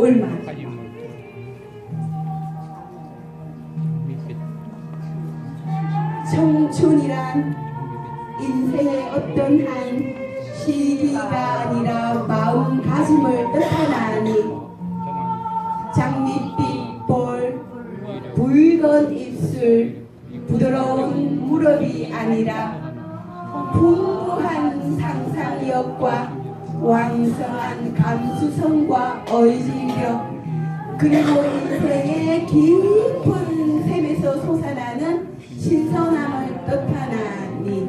얼마? 청춘이란 인생의 어떤 한 시기가 아니라 마음가짐을 뜻하나니 장밋빛 볼 붉은 입술 부드러운 무릎이 아니라 풍부한 상상력과 왕성한 감수성과 의지력 그리고 인생의 깊은 샘에서 솟아나는 신선함을 뜻하나니.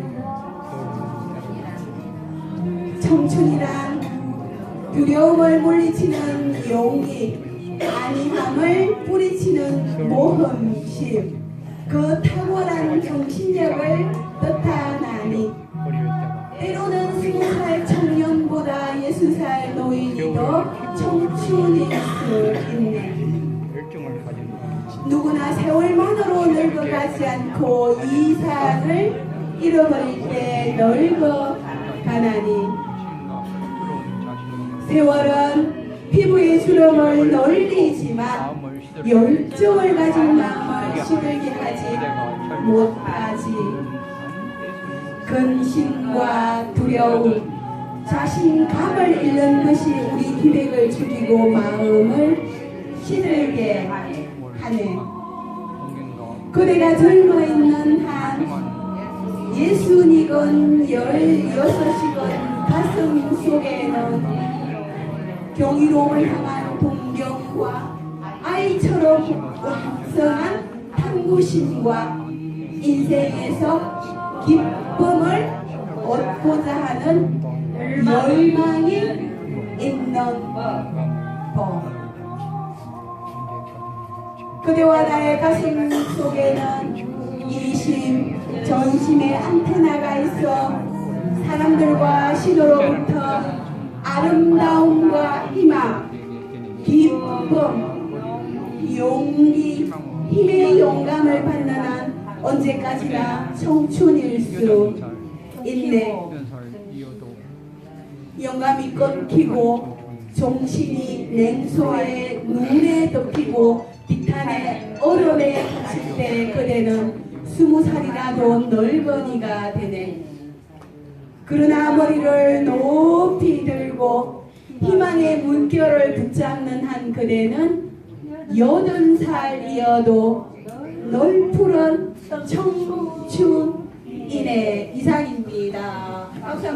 청춘이란 두려움을 물리치는 용기 안이함을 뿌리치는 모험심 그 탁월한 정신력을 뜻하나니. 때로는 스무 살 예수 살 노인이 더 청춘일 수 있네. 누구나 세월만으로 늙어가지 않고 이상을 잃어버릴 때 늙어가나니. 세월은 피부의 주름을 널리지만 열정을 가진 마음을 시들게 하지 못하지. 근심과 두려움 자신감을 잃는 것이 우리 기백을 죽이고 마음을 시들게 하네 그대가 젊어 있는 한 예순이건 열여섯이건 가슴 속에는 경이로움을 향한 동경과 아이처럼 왕성한 탐구심과 인생에서 기쁨을 얻고자 하는 열망이 있는 법. 그대와 나의 가슴 속에는 이심, 전심의 안테나가 있어 사람들과 신호로부터 아름다움과 희망, 기쁨, 용기, 힘의 영감을 받는 한 언제까지나 청춘일 수 있네. 영감이 끊기고 정신이 냉소에 눈에 덮이고 비탄에 얼음에 갇힐 때 그대는 스무 살이라도 늙은이가 되네. 그러나 머리를 높이 들고 희망의 물결을 붙잡는 한 그대는 여든 살이어도 널푸른 청춘 인의 이상입니다. 박수